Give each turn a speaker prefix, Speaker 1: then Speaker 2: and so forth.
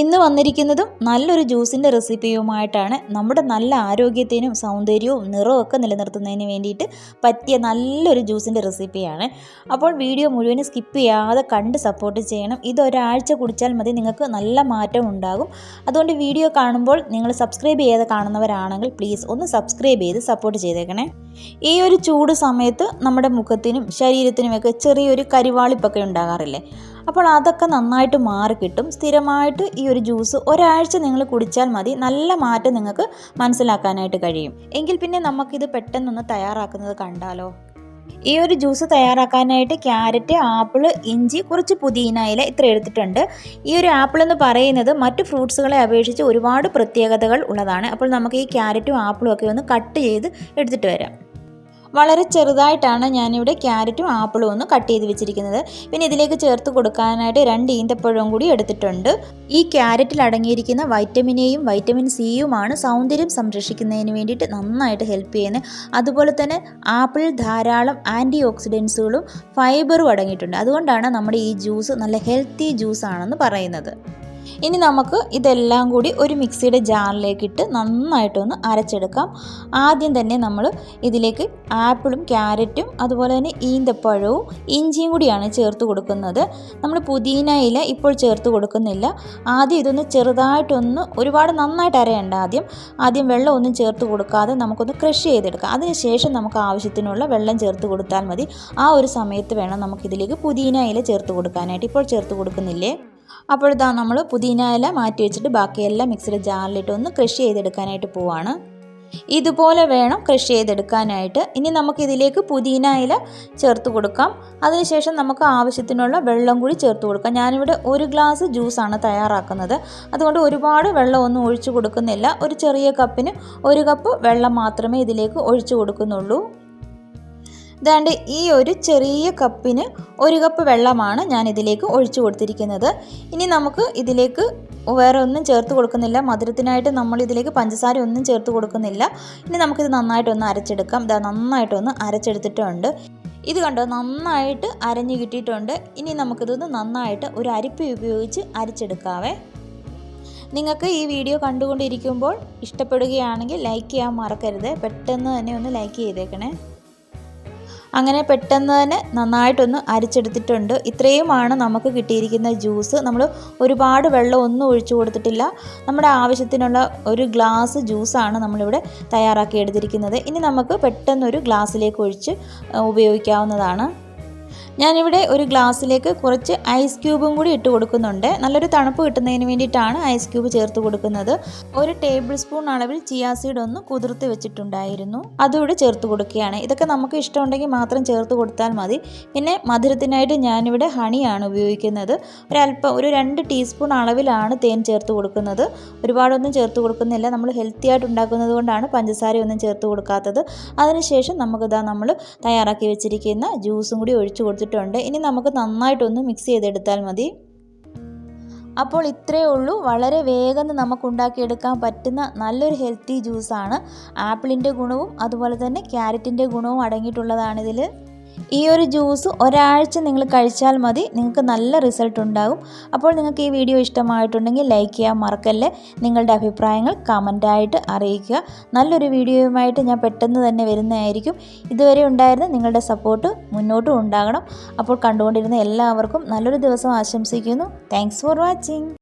Speaker 1: ഇന്ന് വന്നിരിക്കുന്നതും നല്ലൊരു ജ്യൂസിന്റെ റെസിപ്പിയുമായിട്ടാണ് നമ്മുടെ നല്ല ആരോഗ്യത്തിനും സൗന്ദര്യവും നിറവും ഒക്കെ നിലനിർത്തുന്നതിന് വേണ്ടിയിട്ട് പറ്റിയ നല്ലൊരു ജ്യൂസിന്റെ റെസിപ്പിയാണ്. അപ്പോൾ വീഡിയോ മുഴുവനും സ്കിപ്പ് ചെയ്യാതെ കണ്ട് സപ്പോർട്ട് ചെയ്യണം. ഇതൊരാഴ്ച കുടിച്ചാൽ മതി നിങ്ങൾക്ക് നല്ല മാറ്റം ഉണ്ടാകും. അതുകൊണ്ട് വീഡിയോ കാണുമ്പോൾ നിങ്ങൾ സബ്സ്ക്രൈബ് ചെയ്യാതെ കാണുന്നവരാണെങ്കിൽ പ്ലീസ് ഒന്ന് സബ്സ്ക്രൈബ് ചെയ്ത് സപ്പോർട്ട് ചെയ്തേക്കണേ. ഈ ഒരു ചൂട് സമയത്ത് നമ്മുടെ മുഖത്തിനും ശരീരത്തിനുമൊക്കെ ചെറിയൊരു കരിവാളിപ്പൊക്കെ ഉണ്ടാകാറില്ലേ? അപ്പോൾ അതൊക്കെ നന്നായിട്ട് മാറി കിട്ടും. സ്ഥിരമായിട്ട് ഈ ഒരു ജ്യൂസ് ഒരാഴ്ച നിങ്ങൾ കുടിച്ചാൽ മതി. നല്ല മാറ്റം നിങ്ങൾക്ക് മനസ്സിലാക്കാനായിട്ട് കഴിയും. എങ്കിൽ പിന്നെ നമുക്കിത് പെട്ടെന്നൊന്ന് തയ്യാറാക്കുന്നത് കണ്ടാലോ? ഈ ഒരു ജ്യൂസ് തയ്യാറാക്കാനായിട്ട് ക്യാരറ്റ് ആപ്പിൾ ഇഞ്ചി കുറച്ച് പുതിന ഇല ഇത്ര എടുത്തിട്ടുണ്ട്. ഈ ഒരു ആപ്പിൾ എന്ന് പറയുന്നത് മറ്റു ഫ്രൂട്ട്സുകളെ അപേക്ഷിച്ച് ഒരുപാട് പ്രത്യേകതകൾ ഉള്ളതാണ്. അപ്പോൾ നമുക്ക് ഈ ക്യാരറ്റും ആപ്പിളും ഒക്കെ ഒന്ന് കട്ട് ചെയ്ത് എടുത്തിട്ട് വരാം. വളരെ ചെറുതായിട്ടാണ് ഞാനിവിടെ ക്യാരറ്റും ആപ്പിളും ഒന്ന് കട്ട് ചെയ്ത് വെച്ചിരിക്കുന്നത്. പിന്നെ ഇതിലേക്ക് ചേർത്ത് കൊടുക്കാനായിട്ട് രണ്ട് ഈന്തപ്പഴവും കൂടി എടുത്തിട്ടുണ്ട്. ഈ ക്യാരറ്റിൽ അടങ്ങിയിരിക്കുന്ന വൈറ്റമിൻ എയും വൈറ്റമിൻ സിയുമാണ് സൗന്ദര്യം സംരക്ഷിക്കുന്നതിന് വേണ്ടിയിട്ട് നന്നായിട്ട് ഹെൽപ്പ് ചെയ്യുന്നത്. അതുപോലെ തന്നെ ആപ്പിൾ ധാരാളം ആന്റി ഓക്സിഡൻസുകളും ഫൈബറും അടങ്ങിയിട്ടുണ്ട്. അതുകൊണ്ടാണ് നമ്മുടെ ഈ ജ്യൂസ് നല്ല ഹെൽത്തി ജ്യൂസ് ആണെന്ന് പറയുന്നത്. ഇനി നമുക്ക് ഇതെല്ലാം കൂടി ഒരു മിക്സിയുടെ ജാറിലേക്കിട്ട് നന്നായിട്ടൊന്ന് അരച്ചെടുക്കാം. ആദ്യം തന്നെ നമ്മൾ ഇതിലേക്ക് ആപ്പിളും ക്യാരറ്റും അതുപോലെ തന്നെ ഈന്തപ്പഴവും ഇഞ്ചിയും കൂടിയാണ് ചേർത്ത് കൊടുക്കുന്നത്. നമ്മൾ പുതിന ഇല ഇപ്പോൾ ചേർത്ത് കൊടുക്കുന്നില്ല. ആദ്യം ഇതൊന്ന് ചെറുതായിട്ടൊന്ന് ഒരുപാട് നന്നായിട്ട് അരയണ്ട ആദ്യം. ആദ്യം വെള്ളം ഒന്നും ചേർത്ത് കൊടുക്കാതെ നമുക്കൊന്ന് ക്രഷ് ചെയ്തെടുക്കാം. അതിനുശേഷം നമുക്ക് ആവശ്യത്തിനുള്ള വെള്ളം ചേർത്ത് കൊടുത്താൽ മതി. ആ ഒരു സമയത്ത് വേണം നമുക്കിതിലേക്ക് പുതിന ഇല ചേർത്ത് കൊടുക്കാനായിട്ട്. ഇപ്പോൾ ചേർത്ത് കൊടുക്കുന്നില്ലേ? അപ്പോൾ നമ്മൾ പുതിന ഇല മാറ്റി വെച്ചിട്ട് ബാക്കിയെല്ലാം മിക്സിയുടെ ജാറിലിട്ട് ഒന്ന് കൃഷി ചെയ്തെടുക്കാനായിട്ട് പോവാണ്. ഇതുപോലെ വേണം കൃഷി ചെയ്തെടുക്കാനായിട്ട്. ഇനി നമുക്കിതിലേക്ക് പുതിന ഇല ചേർത്ത് കൊടുക്കാം. അതിനുശേഷം നമുക്ക് ആവശ്യത്തിനുള്ള വെള്ളം കൂടി ചേർത്ത് കൊടുക്കാം. ഞാനിവിടെ ഒരു ഗ്ലാസ് ജ്യൂസാണ് തയ്യാറാക്കുന്നത്. അതുകൊണ്ട് ഒരുപാട് വെള്ളമൊന്നും ഒഴിച്ചു കൊടുക്കുന്നില്ല. ഒരു ചെറിയ കപ്പിന് ഒരു കപ്പ് വെള്ളം മാത്രമേ ഇതിലേക്ക് ഒഴിച്ചു കൊടുക്കുന്നുള്ളൂ. ദാണ്ട് ഈ ഒരു ചെറിയ കപ്പിന് ഒരു കപ്പ് വെള്ളമാണ് ഞാൻ ഇതിലേക്ക് ഒഴിച്ചു കൊടുത്തിരിക്കുന്നത്. ഇനി നമുക്ക് ഇതിലേക്ക് വേറെ ഒന്നും ചേർത്ത് കൊടുക്കുന്നില്ല. മധുരത്തിനായിട്ട് നമ്മൾ ഇതിലേക്ക് പഞ്ചസാര ഒന്നും ചേർത്ത് കൊടുക്കുന്നില്ല. ഇനി നമുക്കിത് നന്നായിട്ടൊന്ന് അരച്ചെടുക്കാം. ഇതാ നന്നായിട്ടൊന്ന് അരച്ചെടുത്തിട്ടുണ്ട്. ഇത് കണ്ടോ? നന്നായിട്ട് അരഞ്ഞു കിട്ടിയിട്ടുണ്ട്. ഇനി നമുക്കിതൊന്ന് നന്നായിട്ട് ഒരു അരിപ്പി ഉപയോഗിച്ച് അരച്ചെടുക്കാവേ. നിങ്ങൾക്ക് ഈ വീഡിയോ കണ്ടുകൊണ്ടിരിക്കുമ്പോൾ ഇഷ്ടപ്പെടുകയാണെങ്കിൽ ലൈക്ക് ചെയ്യാൻ മറക്കരുത്. പെട്ടെന്ന് തന്നെ ഒന്ന് ലൈക്ക് ചെയ്തേക്കണേ. അങ്ങനെ പെട്ടെന്ന് തന്നെ നന്നായിട്ടൊന്ന് അരിച്ചെടുത്തിട്ടുണ്ട്. ഇത്രയുമാണ് നമുക്ക് കിട്ടിയിരിക്കുന്ന ജ്യൂസ്. നമ്മൾ ഒരുപാട് വെള്ളം ഒന്നും ഒഴിച്ചു കൊടുത്തിട്ടില്ല. നമ്മുടെ ആവശ്യത്തിനുള്ള ഒരു ഗ്ലാസ് ജ്യൂസാണ് നമ്മളിവിടെ തയ്യാറാക്കി എടുത്തിരിക്കുന്നത്. ഇനി നമുക്ക് പെട്ടെന്നൊരു ഗ്ലാസ്സിലേക്ക് ഒഴിച്ച് ഉപയോഗിക്കാവുന്നതാണ്. ഞാനിവിടെ ഒരു ഗ്ലാസ്സിലേക്ക് കുറച്ച് ഐസ് ക്യൂബും കൂടി ഇട്ട് കൊടുക്കുന്നുണ്ട്. നല്ലൊരു തണുപ്പ് കിട്ടുന്നതിന് വേണ്ടിയിട്ടാണ് ഐസ് ക്യൂബ് ചേർത്ത് കൊടുക്കുന്നത്. ഒരു ടേബിൾ സ്പൂൺ അളവിൽ ചിയാ സീഡ് ഒന്ന് കുതിർത്ത് വെച്ചിട്ടുണ്ടായിരുന്നു. അതുകൂടി ചേർത്ത് കൊടുക്കുകയാണ്. ഇതൊക്കെ നമുക്ക് ഇഷ്ടമുണ്ടെങ്കിൽ മാത്രം ചേർത്ത് കൊടുത്താൽ മതി. പിന്നെ മധുരത്തിനായിട്ട് ഞാനിവിടെ ഹണിയാണ് ഉപയോഗിക്കുന്നത്. ഒരല്പം ഒരു രണ്ട് ടീസ്പൂൺ അളവിലാണ് തേൻ ചേർത്ത് കൊടുക്കുന്നത്. ഒരുപാടൊന്നും ചേർത്ത് കൊടുക്കുന്നില്ല. നമ്മൾ ഹെൽത്തി ആയിട്ട് ഉണ്ടാക്കുന്നത് കൊണ്ടാണ് പഞ്ചസാരയൊന്നും ചേർത്ത് കൊടുക്കാത്തത്. അതിനുശേഷം നമുക്കിതാ നമ്മൾ തയ്യാറാക്കി വെച്ചിരിക്കുന്ന ജ്യൂസും കൂടി ഒഴിച്ചു കൊടുത്ത് കൊടുത്തിട്ടുണ്ട്. ഇനി നമുക്ക് നന്നായിട്ടൊന്ന് മിക്സ് ചെയ്തെടുത്താൽ മതി. അപ്പോൾ ഇത്രയേ ഉള്ളൂ. വളരെ വേഗം നമുക്ക് ഉണ്ടാക്കിയെടുക്കാൻ പറ്റുന്ന നല്ലൊരു ഹെൽത്തി ജ്യൂസാണ് ആപ്പിളിന്റെ ഗുണവും അതുപോലെ തന്നെ ക്യാരറ്റിന്റെ ഗുണവും അടങ്ങിയിട്ടുള്ളതാണ് ഇതിൽ ഈ ഒരു ജ്യൂസ് ഒരാഴ്ച നിങ്ങൾ കഴിച്ചാൽ മതി. നിങ്ങൾക്ക് നല്ല റിസൾട്ട് ഉണ്ടാകും. അപ്പോൾ നിങ്ങൾക്ക് ഈ വീഡിയോ ഇഷ്ടമായിട്ടുണ്ടെങ്കിൽ ലൈക്ക് ചെയ്യാൻ മറക്കല്ലേ? നിങ്ങളുടെ അഭിപ്രായങ്ങൾ കമന്റായിട്ട് അറിയിക്കുക. നല്ലൊരു വീഡിയോയുമായിട്ട് ഞാൻ പെട്ടെന്ന് തന്നെ വരുന്നതായിരിക്കും. ഇതുവരെ ഉണ്ടായിരുന്ന നിങ്ങളുടെ സപ്പോർട്ട് മുന്നോട്ടും ഉണ്ടാകണം. അപ്പോൾ കണ്ടുകൊണ്ടിരുന്ന എല്ലാവർക്കും നല്ലൊരു ദിവസം ആശംസിക്കുന്നു. Thanks for watching